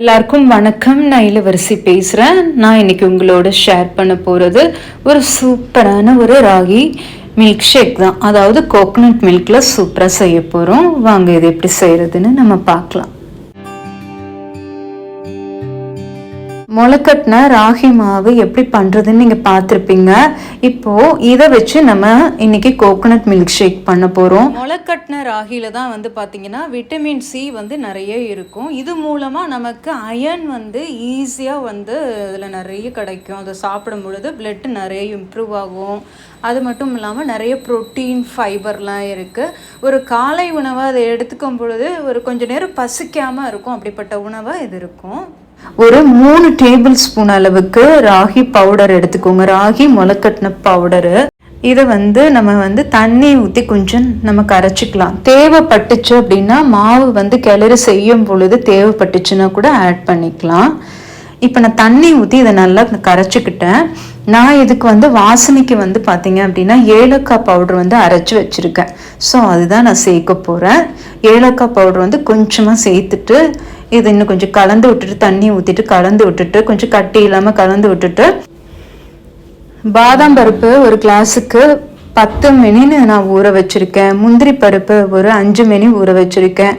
எல்லாருக்கும் வணக்கம். நான் இளவரசி பேசுகிறேன் நான் இன்னைக்கு உங்களோட ஷேர் பண்ண போகிறது ஒரு சூப்பரான ஒரு ராகி மில்க் ஷேக் தான். அதாவது கோகனட் மில்கில் சூப்பராக செய்ய போகிறோம் வாங்க இது எப்படி செய்கிறதுன்னு நம்ம பார்க்கலாம். முளைக்கட்டின ராகி மாவு எப்படி பண்ணுறதுன்னு நீங்கள் பார்த்துருப்பீங்க. இப்போது இதை வச்சு நம்ம இன்னைக்கு கோகோனட் மில்க் ஷேக் பண்ண போகிறோம் முளைக்கட்டின ராகியில் தான் வந்து பார்த்திங்கன்னா விட்டமின் சி வந்து நிறைய இருக்கும். இது மூலமாக நமக்கு அயன் வந்து ஈஸியாக வந்து இதில் நிறைய கிடைக்கும். அதை சாப்பிடும் பொழுது பிளட் நிறைய இம்ப்ரூவ் ஆகும். அது மட்டும் இல்லாமல் நிறைய ப்ரோட்டீன் ஃபைபர்லாம் இருக்குது ஒரு காலை உணவை அதை எடுத்துக்கும் பொழுது ஒரு கொஞ்சம் நேரம் பசிக்காமல் இருக்கும். அப்படிப்பட்ட உணவாக இது இருக்கும். ஒரு மூணு டேபிள் ஸ்பூன் அளவுக்கு ராகி பவுடர் எடுத்துக்கோங்க. ராகி முளைக்கட்டின பவுடரு. இதை வந்து நம்ம வந்து தண்ணி ஊற்றி கொஞ்சம் நம்ம கரைச்சிக்கலாம். தேவைப்பட்டுச்சு அப்படின்னா மாவு வந்து கிளறி செய்யும் பொழுது தேவைப்பட்டுச்சுன்னா கூட ஆட் பண்ணிக்கலாம். இப்போ நான் தண்ணி ஊற்றி இதை நல்லா கரைச்சிக்கிட்டேன். நான் இதுக்கு வந்து வாசனைக்கு வந்து பார்த்தீங்க அப்படின்னா ஏலக்காய் பவுடர் வந்து அரைச்சி வச்சுருக்கேன். ஸோ அதுதான் நான் சேர்க்க போகிறேன் ஏலக்காய் பவுடர் வந்து கொஞ்சமாக சேர்த்துட்டு இது இன்னும் கொஞ்சம் கலந்து விட்டுட்டு தண்ணி ஊற்றிட்டு கலந்து விட்டுட்டு கொஞ்சம் கட்டி இல்லாமல் கலந்து விட்டுட்டு பாதாம் பருப்பு ஒரு கிளாஸுக்கு பத்து மினின்னு நான் ஊற வச்சுருக்கேன். முந்திரி பருப்பு ஒரு அஞ்சு மினி ஊற வச்சுருக்கேன்.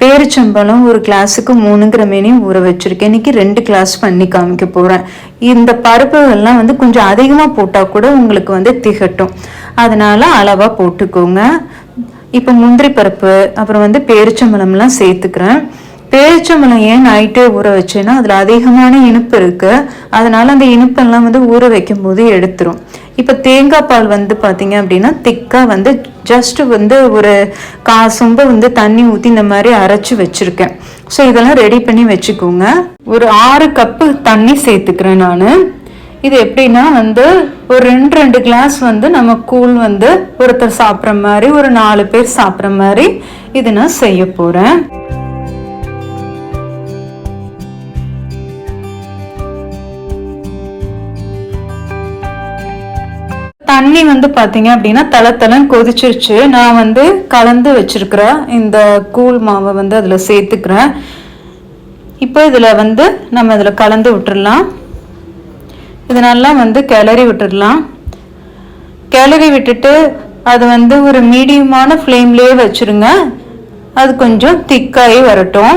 பேரிச்சம்பழம் ஒரு கிளாஸுக்கு மூணுங்கிற மினி ஊற வச்சுருக்கேன். இன்றைக்கி ரெண்டு கிளாஸ் பண்ணி காமிக்க போகிறேன் இந்த பருப்புகள்லாம் வந்து கொஞ்சம் அதிகமாக போட்டால் கூட உங்களுக்கு வந்து திகட்டும். அதனால் அளவாக போட்டுக்கோங்க. இப்போ முந்திரி பருப்பு அப்புறம் வந்து பேரிச்சம்பழம்லாம் சேர்த்துக்கிறேன். பேரிச்சம்பழம் ஏன் நைட்டே ஊற வச்சேன்னா அதில் அதிகமான இனிப்பு இருக்குது அதனால் அந்த இனிப்பெல்லாம் வந்து ஊற வைக்கும் போது எடுத்துரும். இப்போ தேங்காய் பால் வந்து பார்த்தீங்க அப்படின்னா திக்காக வந்து ஜஸ்ட் வந்து ஒரு கா சொம்ப வந்து தண்ணி ஊற்றி இந்த மாதிரி அரைச்சி வச்சுருக்கேன். ஸோ இதெல்லாம் ரெடி பண்ணி வச்சுக்கோங்க. ஒரு ஆறு கப்பு தண்ணி சேர்த்துக்கிறேன் நான். இது எப்படின்னா வந்து ஒரு ரெண்டு ரெண்டு கிளாஸ் வந்து நம்ம கூழ் வந்து ஒருத்தர் சாப்பிட்ற மாதிரி ஒரு நாலு பேர் சாப்பிட்ற மாதிரி இது நான் செய்ய போகிறேன் தண்ணி வந்து பார்த்தீங்க அப்படின்னா தலை தலைன்னு கொதிச்சிருச்சு. நான் வந்து கலந்து வச்சிருக்கிறேன் இந்த கூழ் மாவை வந்து அதில் சேர்த்துக்கிறேன். இப்போ இதில் வந்து நம்ம இதில் கலந்து விட்டுடலாம் இது நல்லா வந்து கிளறி விட்டுடலாம் கிளறி விட்டுட்டு அது வந்து ஒரு மீடியமான ஃப்ளேம்லேயே வச்சுருங்க. அது கொஞ்சம் திக்காகி வரட்டும்.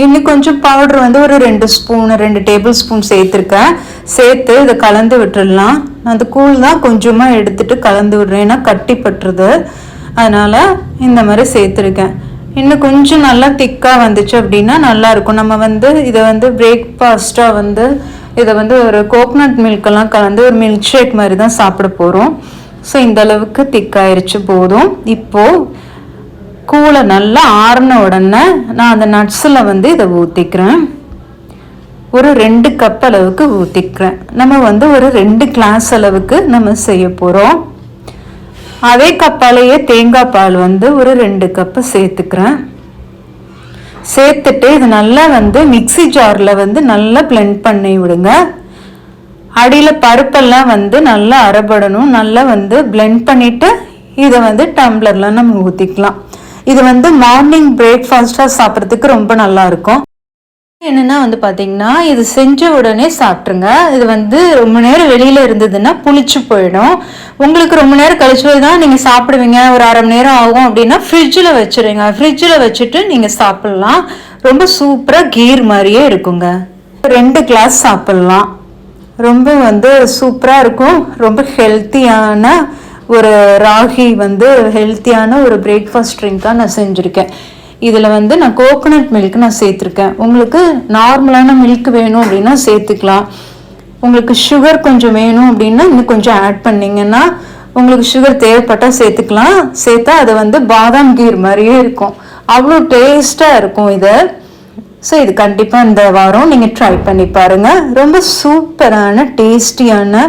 இன்னும் கொஞ்சம் பவுடர் வந்து ஒரு ரெண்டு ஸ்பூன் ரெண்டு டேபிள் ஸ்பூன் சேர்த்துருக்கேன். சேர்த்து இதை கலந்து விட்டுடலாம். அந்த கூழ் தான் கொஞ்சமாக எடுத்துட்டு கலந்து விடுறேன். ஏன்னா கட்டிப்பட்டுருது அதனால் இந்த மாதிரி சேர்த்துருக்கேன். இன்னும் கொஞ்சம் நல்லா திக்காக வந்துச்சு அப்படின்னா நல்லாயிருக்கும் நம்ம வந்து இதை வந்து பிரேக்ஃபாஸ்ட்டாக வந்து இதை வந்து ஒரு கோகனட் மில்கெல்லாம் கலந்து ஒரு மில்க் ஷேக் மாதிரி தான் சாப்பிட போகிறோம் ஸோ இந்த அளவுக்கு திக்காயிருச்சு போதும். இப்போது கூளை நல்லா ஆறின உடனே நான் அந்த நட்ஸில் வந்து இதை ஊற்றிக்கிறேன் ஒரு ரெண்டு கப் அளவுக்கு ஊற்றிக்கிறேன் நம்ம வந்து ஒரு ரெண்டு கிளாஸ் அளவுக்கு நம்ம செய்ய போகிறோம் அதே கப்பாலேயே தேங்காய் பால் வந்து ஒரு ரெண்டு கப்பு சேர்த்துக்கிறேன். சேர்த்துட்டு இது நல்லா வந்து மிக்சி ஜாரில் வந்து நல்லா பிளெண்ட் பண்ணி விடுங்க. அடியில் பருப்பெல்லாம் வந்து நல்லா அரைபடணும். நல்லா வந்து பிளெண்ட் பண்ணிவிட்டு இதை வந்து டம்ளர்லாம் நம்ம ஊற்றிக்கலாம் இது வந்து மார்னிங் பிரேக்ஃபாஸ்ட்டாக சாப்பிட்றதுக்கு ரொம்ப நல்லா இருக்கும் என்னென்னா வந்து பார்த்தீங்கன்னா இது செஞ்ச உடனே சாப்பிட்ருங்க. இது வந்து ரொம்ப நேரம் வெளியில் இருந்ததுன்னா புளிச்சு போயிடும். உங்களுக்கு ரொம்ப நேரம் கழிச்சு தான் நீங்கள் சாப்பிடுவீங்க. ஒரு அரை மணி நேரம் ஆகும் அப்படின்னா ஃப்ரிட்ஜில் வச்சுருங்க. ஃப்ரிட்ஜில் வச்சுட்டு நீங்கள் சாப்பிட்லாம். ரொம்ப சூப்பராக கீர் மாதிரியே இருக்குங்க. ரெண்டு கிளாஸ் சாப்பிட்லாம். ரொம்ப வந்து சூப்பராக இருக்கும். ரொம்ப ஹெல்த்தியான ஒரு ராகி வந்து ஹெல்த்தியான ஒரு பிரேக்ஃபாஸ்ட் ட்ரிங்காக நான் செஞ்சுருக்கேன். இதில் வந்து நான் கோகோனட் மில்க் நான் சேர்த்துருக்கேன். உங்களுக்கு நார்மலான மில்க் வேணும் அப்படின்னா சேர்த்துக்கலாம். உங்களுக்கு சுகர் கொஞ்சம் வேணும் அப்படின்னா இன்னும் கொஞ்சம் ஆட் பண்ணிங்கன்னா உங்களுக்கு சுகர் தேவைப்பட்டால் சேர்த்துக்கலாம். சேர்த்தா அது வந்து பாதாம் கீர் மாதிரியே இருக்கும். அவ்வளோ டேஸ்ட்டாக இருக்கும் இதை. ஸோ இது கண்டிப்பாக இந்த வாரம் நீங்கள் ட்ரை பண்ணி பாருங்கள் ரொம்ப சூப்பரான டேஸ்டியான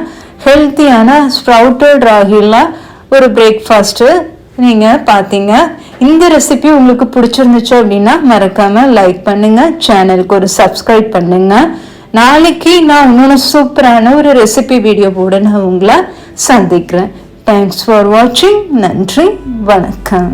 ஹெல்த்தியான ஸ்ப்ரவுட்டட் ராகிலாம் ஒரு பிரேக்ஃபாஸ்ட்டு நீங்கள் பார்த்தீங்க. இந்த ரெசிபி உங்களுக்கு பிடிச்சிருந்துச்சு அப்படின்னா மறக்காமல் லைக் பண்ணுங்கள் சேனலுக்கு ஒரு சப்ஸ்கிரைப் பண்ணுங்கள் நாளைக்கு நான் இன்னொன்று சூப்பரான ஒரு ரெசிபி வீடியோ போட நான் உங்களை சந்திக்கிறேன். தேங்க்ஸ் ஃபார் வாட்சிங் நன்றி. வணக்கம்.